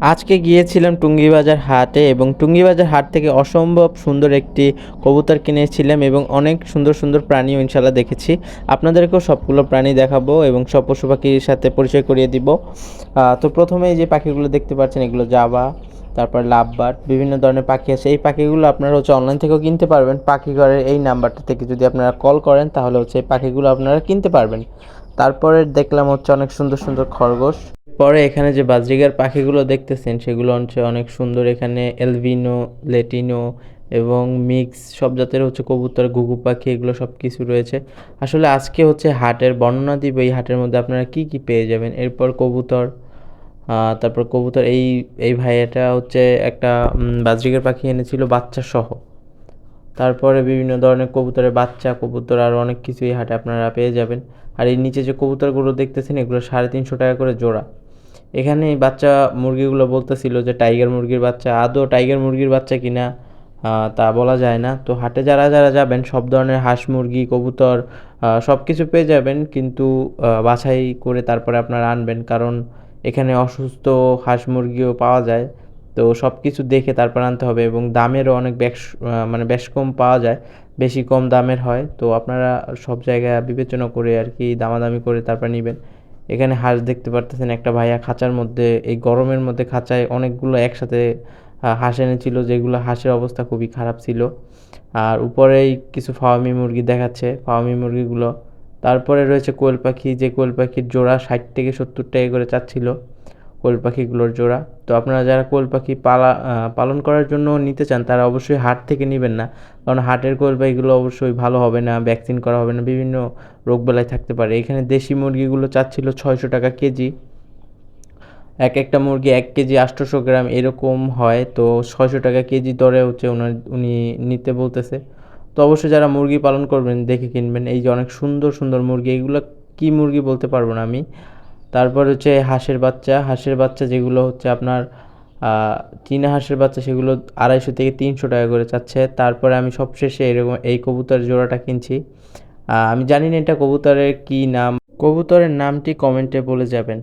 আজকে গিয়েছিলাম টুঙ্গিবাজার হাটে এবং টুঙ্গিবাজার হাট থেকে অসম্ভব সুন্দর একটি কবুতর কিনেছিলাম এবং অনেক সুন্দর সুন্দর প্রাণীও ইনশাল্লাহ দেখেছি। আপনাদেরকেও সবগুলো প্রাণী দেখাবো এবং সব পশু পাখির সাথে পরিচয় করিয়ে দিব। তো প্রথমে যে পাখিগুলো দেখতে পাচ্ছেন, এগুলো জাবা, তারপর লাভবার্ড বিভিন্ন ধরনের পাখি আছে। এই পাখিগুলো আপনারা হচ্ছে অনলাইন থেকেও কিনতে পারবেন। পাখি ঘরের এই নাম্বারটা থেকে যদি আপনারা কল করেন, তাহলে হচ্ছে এই পাখিগুলো আপনারা কিনতে পারবেন। তারপরে দেখলাম হচ্ছে অনেক সুন্দর সুন্দর খরগোশ। পরে এখানে যে বাজরিগার পাখিগুলো দেখতেছেন, সেগুলো হচ্ছে অনেক সুন্দর। এখানে এলভিনো, লেটিনো এবং মিক্স সব জাতের হচ্ছে কবুতর, ঘুঘু পাখি, এগুলো সব কিছু রয়েছে। আসলে আজকে হচ্ছে হাটের বর্ণনা দিব, এই হাটের মধ্যে আপনারা কি কি পেয়ে যাবেন? এরপর কবুতর তারপর কবুতর, এই এই ভাইয়াটা হচ্ছে একটা বাজরিগার পাখি এনেছিল বাচ্চা সহ তারপরে বিভিন্ন ধরনের কবুতরের বাচ্চা, কবুতর আর অনেক কিছু এই হাটে আপনারা পেয়ে যাবেন। আর এই নিচে যে কবুতরগুলো দেখতেছেন, এগুলো সাড়ে তিনশো টাকা করে জোড়া। এখানে বাচ্চা মুরগিগুলো বলতেছিল যে টাইগার মুরগির বাচ্চা, আদৌ টাইগার মুরগির বাচ্চা কিনা? তা বলা যায় না। তো হাটে যারা যারা যাবেন, সব ধরনের হাঁস মুরগি, কবুতর সব কিছু পেয়ে যাবেন। কিন্তু বাছাই করে তারপরে আপনারা আনবেন। কারণ এখানে অসুস্থ হাঁস মুরগিও পাওয়া যায়। তো সব কিছু দেখে তারপর আনতে হবে এবং দামেরও অনেক বেশ মানে বেশ কম পাওয়া যায়। বেশি কম দামের হয়। তো আপনারা সব জায়গায় বিবেচনা করে আর কি দামাদামি করে তারপর নেবেন। এখানে হাঁস দেখতে পারতেছেন, একটা ভাইয়া খাঁচার মধ্যে, এই গরমের মধ্যে খাঁচায় অনেকগুলো একসাথে হাঁস এনেছিল, যেগুলো হাঁসের অবস্থা খুবই খারাপ ছিল। আর উপরেই কিছু ফাওয়ামি মুরগি দেখাচ্ছে, ফাওয়ামি মুরগিগুলো। তারপরে রয়েছে কোয়েল পাখি, যে কোয়েল পাখির জোড়া ষাট থেকে সত্তর টাকা করে চাচ্ছিল। কোয়েল পাখিগুলোর জোড়া। তো আপনারা যারা কোয়েল পাখি পালা পালন করার জন্য নিতে চান, তারা অবশ্যই হাট থেকে নেবেন না। কারণ হাটের কোয়েল পাখিগুলো অবশ্যই ভালো হবে না, ভ্যাকসিন করা হবে না, বিভিন্ন রোগবেলায় থাকতে পারে। এখানে দেশি মুরগিগুলো চাচ্ছিল ছয়শো টাকা কেজি। এক একটা মুরগি এক কেজি আটশোশো গ্রাম এরকম হয়, তো ছয়শো টাকা কেজি দরে হচ্ছে ওনার উনি নিতে বলতেছে। তো অবশ্যই যারা মুরগি পালন করবেন, দেখে কিনবেন। এই যে অনেক সুন্দর সুন্দর মুরগি, এগুলো কি মুরগি বলতে পারব না আমি। তারপর হচ্ছে হাঁসের বাচ্চা। হাঁসের বাচ্চা যেগুলো হচ্ছে আপনার চীনা হাঁসের বাচ্চা সেগুলো আড়াইশো থেকে তিনশো টাকা করে চাচ্ছে। তারপরে আমি সবশেষে এরকম এই কবুতর জোড়াটা কিনছি। আমি জানি না এটা কবুতরের কী নাম। কবুতরের নামটি কমেন্টে বলে যাবেন।